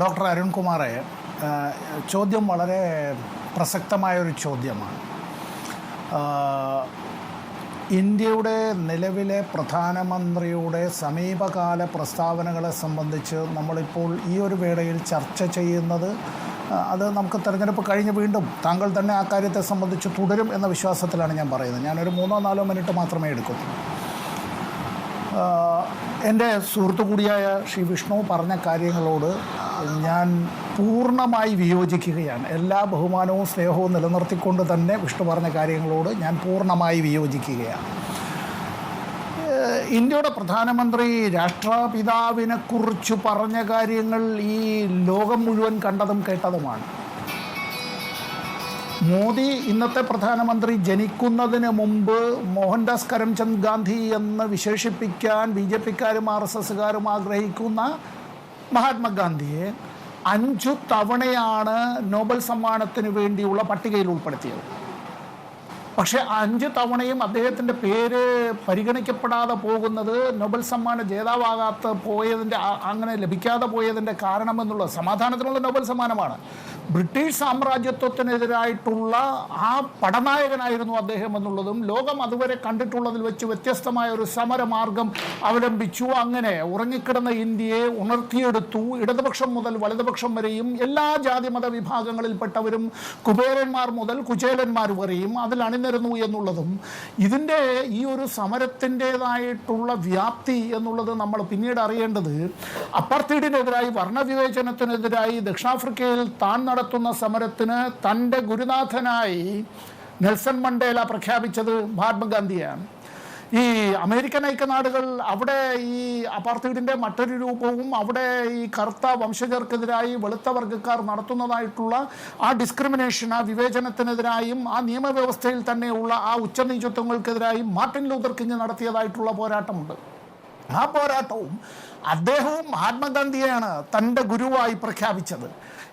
Doctor അരുൺകുമാറെ ചോദ്യം വളരെ പ്രസക്തമായൊരു ചോദ്യമാണ്. ഇന്ത്യയുടെ നിലവിലെ പ്രധാനമന്ത്രിയുടെ സമീപകാല പ്രസ്താവനകളെ സംബന്ധിച്ച് നമ്മളിപ്പോൾ ഈ ഒരു വേളയിൽ ചർച്ച ചെയ്യുന്നത് അത് നമുക്ക് തെരഞ്ഞെടുപ്പ് കഴിഞ്ഞ് വീണ്ടും താങ്കൾ തന്നെ ആ കാര്യത്തെ സംബന്ധിച്ച് തുടരും എന്ന വിശ്വാസത്തിലാണ് ഞാൻ പറയുന്നത്. ഞാനൊരു മൂന്നോ നാലോ മിനിറ്റ് മാത്രമേ എടുക്കുന്നുള്ളൂ ആഹ് എന്റെ സുഹൃത്തു കൂടിയായ ശ്രീ വിഷ്ണു പറഞ്ഞ കാര്യങ്ങളോട് ഞാൻ പൂർണമായി വിയോജിക്കുകയാണ്. എല്ലാ ബഹുമാനവും സ്നേഹവും നിലനിർത്തിക്കൊണ്ട് തന്നെ വിഷ്ണു പറഞ്ഞ കാര്യങ്ങളോട് ഞാൻ പൂർണമായി വിയോജിക്കുകയാണ്. ഇന്ത്യയുടെ പ്രധാനമന്ത്രി രാഷ്ട്രപിതാവിനെക്കുറിച്ച് പറഞ്ഞ കാര്യങ്ങൾ ഈ ലോകം മുഴുവൻ കണ്ടതും കേട്ടതുമാണ്. മോദി ഇന്നത്തെ പ്രധാനമന്ത്രി ജനിക്കുന്നതിന് മുമ്പ് മോഹൻദാസ് കരംചന്ദ് ഗാന്ധി എന്ന് വിശേഷിപ്പിക്കാൻ ബി ജെ പിക്കാരും ആർ എസ് എസ്സുകാരും ആഗ്രഹിക്കുന്ന മഹാത്മാഗാന്ധിയെ അഞ്ചു തവണയാണ് നോബൽ സമ്മാനത്തിന് വേണ്ടിയുള്ള പട്ടികയിൽ ഉൾപ്പെടുത്തിയത്. പക്ഷേ അഞ്ച് തവണയും അദ്ദേഹത്തിന്റെ പേര് പരിഗണിക്കപ്പെടാതെ പോകുന്നത് നൊബൽ സമ്മാന ജേതാവാകാത്ത പോയതിന്റെ അങ്ങനെ ലഭിക്കാതെ പോയതിന്റെ കാരണമെന്നുള്ളത് സമാധാനത്തിനുള്ള നൊബൽ സമ്മാനമാണ്. ബ്രിട്ടീഷ് സാമ്രാജ്യത്വത്തിനെതിരായിട്ടുള്ള ആ പടനായകനായിരുന്നു അദ്ദേഹം എന്നുള്ളതും ലോകം അതുവരെ കണ്ടിട്ടുള്ളതിൽ വെച്ച് വ്യത്യസ്തമായ ഒരു സമരമാർഗം അവലംബിച്ചു. അങ്ങനെ ഉറങ്ങിക്കിടന്ന ഇന്ത്യയെ ഉണർത്തിയെടുത്തു. ഇടതുപക്ഷം മുതൽ വലതുപക്ഷം വരെയും എല്ലാ ജാതി മത വിഭാഗങ്ങളിൽപ്പെട്ടവരും കുബേരന്മാർ മുതൽ കുചേലന്മാർ വരെയും അതിൽ അണിനിരന്നു എന്നുള്ളതും ഇതിന്റെ ഈ ഒരു സമരത്തിന്റെതായിട്ടുള്ള വ്യാപ്തി എന്നുള്ളത് നമ്മൾ പിന്നീട് അറിയേണ്ടത് അപ്പാർത്തീഡിനെതിരായി വർണവിവേചനത്തിനെതിരായി ദക്ഷിണാഫ്രിക്കയിൽ താൻ നടത്തുന്ന സമരത്തിന് തന്റെ ഗുരുനാഥനായി നെൽസൺ മണ്ടേല പ്രഖ്യാപിച്ചത് മഹാത്മാഗാന്ധിയാണ്. ഈ അമേരിക്കൻ ഐക്യനാടുകൾ അവിടെ ഈ അപ്പാർത്തീഡിന്റെ മറ്റൊരു രൂപവും അവിടെ ഈ കറുത്ത വംശജർക്കെതിരായി വെളുത്ത വർഗക്കാർ നടത്തുന്നതായിട്ടുള്ള ആ ഡിസ്ക്രിമിനേഷൻ ആ വിവേചനത്തിനെതിരായും ആ നിയമവ്യവസ്ഥയിൽ തന്നെയുള്ള ആ ഉച്ചനീചത്വങ്ങൾക്കെതിരായും മാർട്ടിൻ ലൂതർ കിങ് നടത്തിയതായിട്ടുള്ള പോരാട്ടമുണ്ട്. ആ പോരാട്ടവും അദ്ദേഹവും മഹാത്മാഗാന്ധിയെയാണ് തന്റെ ഗുരുവായി പ്രഖ്യാപിച്ചത്.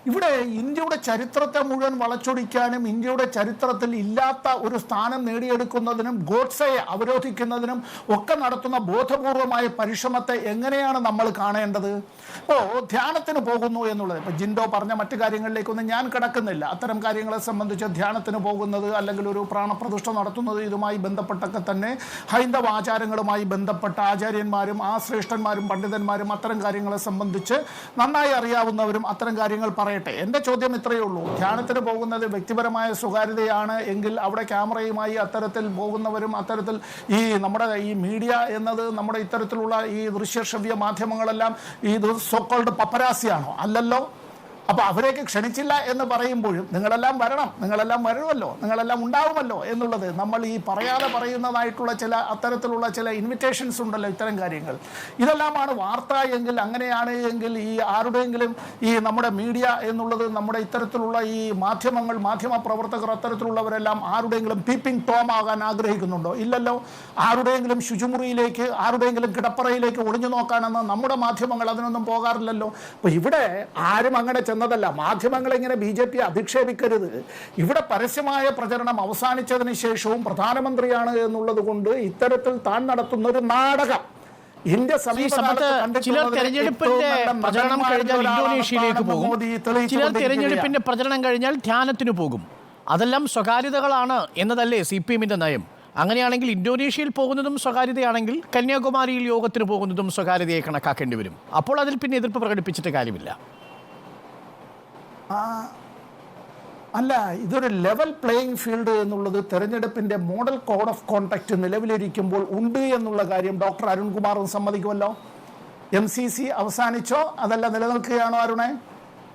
ഇവിടെ ഇന്ത്യയുടെ ചരിത്രത്തെ മുഴുവൻ വളച്ചൊടിക്കാനും ഇന്ത്യയുടെ ചരിത്രത്തിൽ ഇല്ലാത്ത ഒരു സ്ഥാനം നേടിയെടുക്കുന്നതിനും ഗോഡ്സയെ അവരോധിക്കുന്നതിനും ഒക്കെ നടത്തുന്ന ബോധപൂർവമായ പരിശ്രമത്തെ എങ്ങനെയാണ് നമ്മൾ കാണേണ്ടത്? ഇപ്പോൾ ധ്യാനത്തിന് പോകുന്നു എന്നുള്ളത്. ഇപ്പോൾ ജിൻഡോ പറഞ്ഞ മറ്റു കാര്യങ്ങളിലേക്കൊന്നും ഞാൻ കിടക്കുന്നില്ല. അത്തരം കാര്യങ്ങളെ സംബന്ധിച്ച് ധ്യാനത്തിന് പോകുന്നത് അല്ലെങ്കിൽ ഒരു പ്രാണപ്രതിഷ്ഠ നടത്തുന്നത് ഇതുമായി ബന്ധപ്പെട്ടൊക്കെ തന്നെ ഹൈന്ദവ ആചാരങ്ങളുമായി ബന്ധപ്പെട്ട ആചാര്യന്മാരും ആ ശ്രേഷ്ഠന്മാരും പണ്ഡിതന്മാരും അത്തരം കാര്യങ്ങളെ സംബന്ധിച്ച് നന്നായി അറിയാവുന്നവരും അത്തരം കാര്യങ്ങൾ പറയട്ടെ. എന്റെ ചോദ്യം ഇത്രയേ ഉള്ളൂ. ധ്യാനത്തിന് പോകുന്നത് വ്യക്തിപരമായ സ്വകാര്യതയാണ് എങ്കിൽ അവിടെ ക്യാമറയുമായി അത്തരത്തിൽ പോകുന്നവരും അത്തരത്തിൽ ഈ നമ്മുടെ ഈ മീഡിയ എന്നത് നമ്മുടെ ഇത്തരത്തിലുള്ള ഈ ദൃശ്യശ്രവ്യ മാധ്യമങ്ങളെല്ലാം ഈ സോക്കോൾഡ് പപ്പരാസിയാണോ? അല്ലല്ലോ? അപ്പോൾ അവരെയൊക്കെ ക്ഷണിച്ചില്ല എന്ന് പറയുമ്പോഴും നിങ്ങളെല്ലാം വരണം നിങ്ങളെല്ലാം വരുമല്ലോ നിങ്ങളെല്ലാം ഉണ്ടാവുമല്ലോ എന്നുള്ളത് നമ്മൾ ഈ പറയാതെ പറയുന്നതായിട്ടുള്ള ചില അത്തരത്തിലുള്ള ചില ഇൻവിറ്റേഷൻസ് ഉണ്ടല്ലോ ഇത്തരം കാര്യങ്ങൾ. ഇതെല്ലാമാണ് വാർത്ത എങ്കിൽ അങ്ങനെയാണ് എങ്കിൽ ഈ ആരുടെയെങ്കിലും ഈ നമ്മുടെ മീഡിയ എന്നുള്ളത് നമ്മുടെ ഇത്തരത്തിലുള്ള ഈ മാധ്യമങ്ങൾ മാധ്യമ പ്രവർത്തകർ അത്തരത്തിലുള്ളവരെല്ലാം ആരുടെയെങ്കിലും പീപ്പിംഗ് ടോം ആകാൻ ആഗ്രഹിക്കുന്നുണ്ടോ? ഇല്ലല്ലോ. ആരുടെയെങ്കിലും ശുചിമുറിയിലേക്ക് ആരുടെയെങ്കിലും കിടപ്പറയിലേക്ക് ഒളിഞ്ഞു നോക്കാനെന്ന് നമ്മുടെ മാധ്യമങ്ങൾ അതിനൊന്നും പോകാറില്ലല്ലോ. അപ്പോൾ ഇവിടെ ആരും അങ്ങനെ ചെന്നതല്ല മാധ്യമങ്ങൾ ഇങ്ങനെ ബി ജെ പി അധിക്ഷേപിക്കരുത്. ഇവിടെ പരസ്യമായ പ്രചരണം അവസാനിച്ചതിന് ശേഷവും പ്രധാനമന്ത്രിയാണ് എന്നുള്ളത് കൊണ്ട് ഇത്തരത്തിൽ താൻ നടത്തുന്ന ഒരു നാടകം. ഇന്ത്യ ചിലർ തെരഞ്ഞെടുപ്പിന്റെ പ്രചരണം കഴിഞ്ഞാൽ ഇന്തോനേഷ്യയിലേക്ക് പോകും. ചിലർ. തെരഞ്ഞെടുപ്പിന്റെ പ്രചരണം കഴിഞ്ഞാൽ ധ്യാനത്തിന് പോകും. അതെല്ലാം സ്വകാര്യതകളാണ് എന്നതല്ലേ സി പി എമ്മിന്റെ നയം. അങ്ങനെയാണെങ്കിൽ ഇന്തോനേഷ്യയിൽ പോകുന്നതും സ്വകാര്യതയാണെങ്കിൽ കന്യാകുമാരിയിൽ യോഗത്തിന് പോകുന്നതും സ്വകാര്യതയെ കണക്കാക്കേണ്ടി വരും. അപ്പോൾ അതിൽ പിന്നെ എതിർപ്പ് പ്രകടിപ്പിച്ചിട്ട് കാര്യമില്ല. അല്ല ഇതൊരു ലെവൽ പ്ലേയിങ് ഫീൽഡ് എന്നുള്ളത് തെരഞ്ഞെടുപ്പിന്റെ മോഡൽ കോഡ് ഓഫ് കോണ്ടാക്ട് നിലവിലിരിക്കുമ്പോൾ ഉണ്ട് എന്നുള്ള കാര്യം ഡോക്ടർ അരുൺകുമാറും സമ്മതിക്കുമല്ലോ. എം സി സി അവസാനിച്ചോ? അതല്ല നിലനിൽക്കുകയാണോ അരുണേ?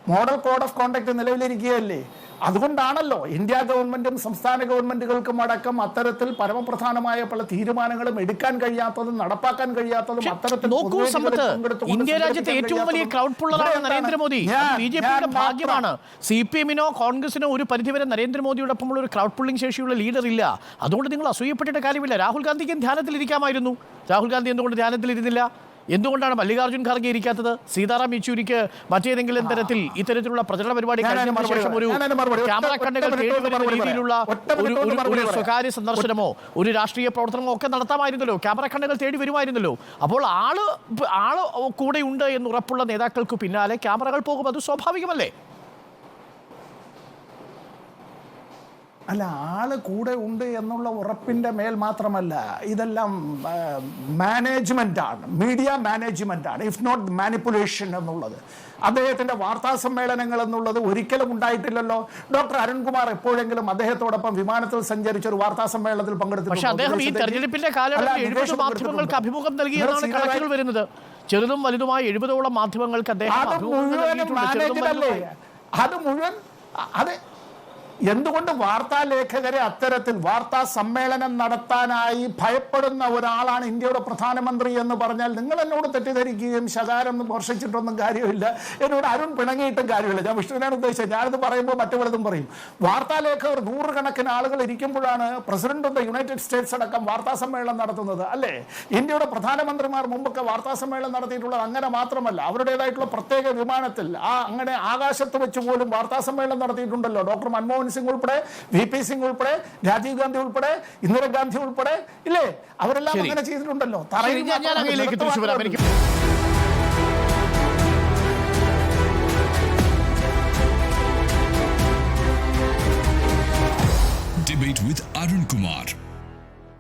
മോഡൽ കോഡ് ഓഫ് കോണ്ടാക്ട് നിലവിലിരിക്കുകയല്ലേ? അതുകൊണ്ടാണല്ലോ ഇന്ത്യ ഗവൺമെന്റും സംസ്ഥാന ഗവൺമെന്റുകൾക്കും അടക്കം അത്തരത്തിൽ പരമപ്രധാനമായ പല തീരുമാനങ്ങളും എടുക്കാൻ കഴിയാത്തതും നടപ്പാക്കാൻ കഴിയാത്തതും അത്തരത്തിൽ ഇന്ത്യ രാജ്യത്തെ ഏറ്റവും വലിയ ക്രൗഡ് പുള്ളറാണ്? നരേന്ദ്രമോദി. ബി ജെ പിയുടെ ഭാഗ്യമാണ്. സി പി എമ്മിനോ കോൺഗ്രസിനോ ഒരു പരിധിവരെ നരേന്ദ്രമോദിയോടൊപ്പമുള്ള ഒരു ക്രൗഡ് പുള്ളിംഗ് ശേഷിയുള്ള ലീഡർ ഇല്ല. അതുകൊണ്ട് നിങ്ങൾ അസൂയപ്പെട്ടിട്ട് കാര്യമില്ല. രാഹുൽ ഗാന്ധിക്കും ധ്യാനത്തിലിരിക്കാമായിരുന്നു. രാഹുൽ ഗാന്ധി എന്തുകൊണ്ട് ധ്യാനത്തിൽ ഇരുന്നില്ല എന്തുകൊണ്ടാണ് മല്ലികാർജുൻ ഖാർഗെ ഇരിക്കാത്തത്? സീതാറാം യെച്ചൂരിക്ക് മറ്റേതെങ്കിലും തരത്തിൽ ഇത്തരത്തിലുള്ള പ്രചരണ പരിപാടി ശേഷം ഒരു. ക്യാമറ കണ്ണുകൾ രീതിയിലുള്ള ഒരു. സ്വകാര്യ സന്ദർശനമോ ഒരു രാഷ്ട്രീയ പ്രവർത്തനമോ ഒക്കെ നടത്താമായിരുന്നല്ലോ. ക്യാമറ കണ്ണുകൾ തേടി വരുമായിരുന്നല്ലോ. അപ്പോൾ ആൾ ആൾ കൂടെ ഉണ്ട് എന്ന് ഉറപ്പുള്ള നേതാക്കൾക്ക് പിന്നാലെ ക്യാമറകൾ പോകും. അത് സ്വാഭാവികമല്ലേ? അല്ല ആൾ കൂടെ ഉണ്ട് എന്നുള്ള ഉറപ്പിന്റെ മേൽ മാത്രമല്ല ഇതെല്ലാം മാനേജ്മെന്റ് ആണ് മീഡിയ മാനേജ്മെന്റ് ആണ് ഇഫ് നോട്ട് മാനിപ്പുലേഷൻ എന്നുള്ളത്. അദ്ദേഹത്തിന്റെ വാർത്താ സമ്മേളനങ്ങൾ എന്നുള്ളത് ഒരിക്കലും ഉണ്ടായിട്ടില്ലല്ലോ. ഡോക്ടർ അരുൺകുമാർ എപ്പോഴെങ്കിലും അദ്ദേഹത്തോടൊപ്പം വിമാനത്തിൽ സഞ്ചരിച്ച ഒരു വാർത്താ സമ്മേളനത്തിൽ പങ്കെടുത്തിട്ടുണ്ട്? അഭിമുഖം കണക്കുകൾ വരുന്നത്. ചെറുതും വലുതുമായ എഴുപതോളം മാധ്യമങ്ങൾക്ക് അദ്ദേഹം അത് മുഴുവൻ എന്തുകൊണ്ട് വാർത്താ ലേഖകരെ അത്തരത്തിൽ വാർത്താ സമ്മേളനം നടത്താനായി ഭയപ്പെടുന്ന ഒരാളാണ് ഇന്ത്യയുടെ പ്രധാനമന്ത്രി എന്ന് പറഞ്ഞാൽ നിങ്ങൾ എന്നോട് തെറ്റിദ്ധരിക്കുകയും ശകാരം വർഷിച്ചിട്ടൊന്നും കാര്യമില്ല. എന്നോട് അരുൺ പിണങ്ങിയിട്ടും കാര്യമില്ല. ഞാൻ വിഷ്ണുവിനാണ് ഉദ്ദേശിച്ചത്. ഞാനത് പറയുമ്പോൾ മറ്റു പലതും പറയും. വാർത്താ ലേഖകർ നൂറുകണക്കിന് ആളുകൾ ഇരിക്കുമ്പോഴാണ് president of the United States അടക്കം വാർത്താ സമ്മേളനം നടത്തുന്നത്. അല്ലേ? ഇന്ത്യയുടെ പ്രധാനമന്ത്രിമാർ മുമ്പൊക്കെ വാർത്താ സമ്മേളനം നടത്തിയിട്ടുള്ളത് അങ്ങനെ മാത്രമല്ല. അവരുടേതായിട്ടുള്ള പ്രത്യേക വിമാനത്തിൽ ആ അങ്ങനെ ആകാശത്ത് വെച്ച് പോലും വാർത്താ സമ്മേളനം നടത്തിയിട്ടുണ്ടല്ലോ. ഡോക്ടർ മൻമോഹൻ സിംഗ് ഉൾപ്പെടെ വി പി സിംഗ് ഉൾപ്പെടെ രാജീവ് ഗാന്ധി ഉൾപ്പെടെ ഇന്ദിരാഗാന്ധി ഉൾപ്പെടെ ഇല്ലേ? അവരെല്ലാം അങ്ങനെ ചെയ്തിട്ടുണ്ടല്ലോ. തറയിൽ Debate with Arun Kumar.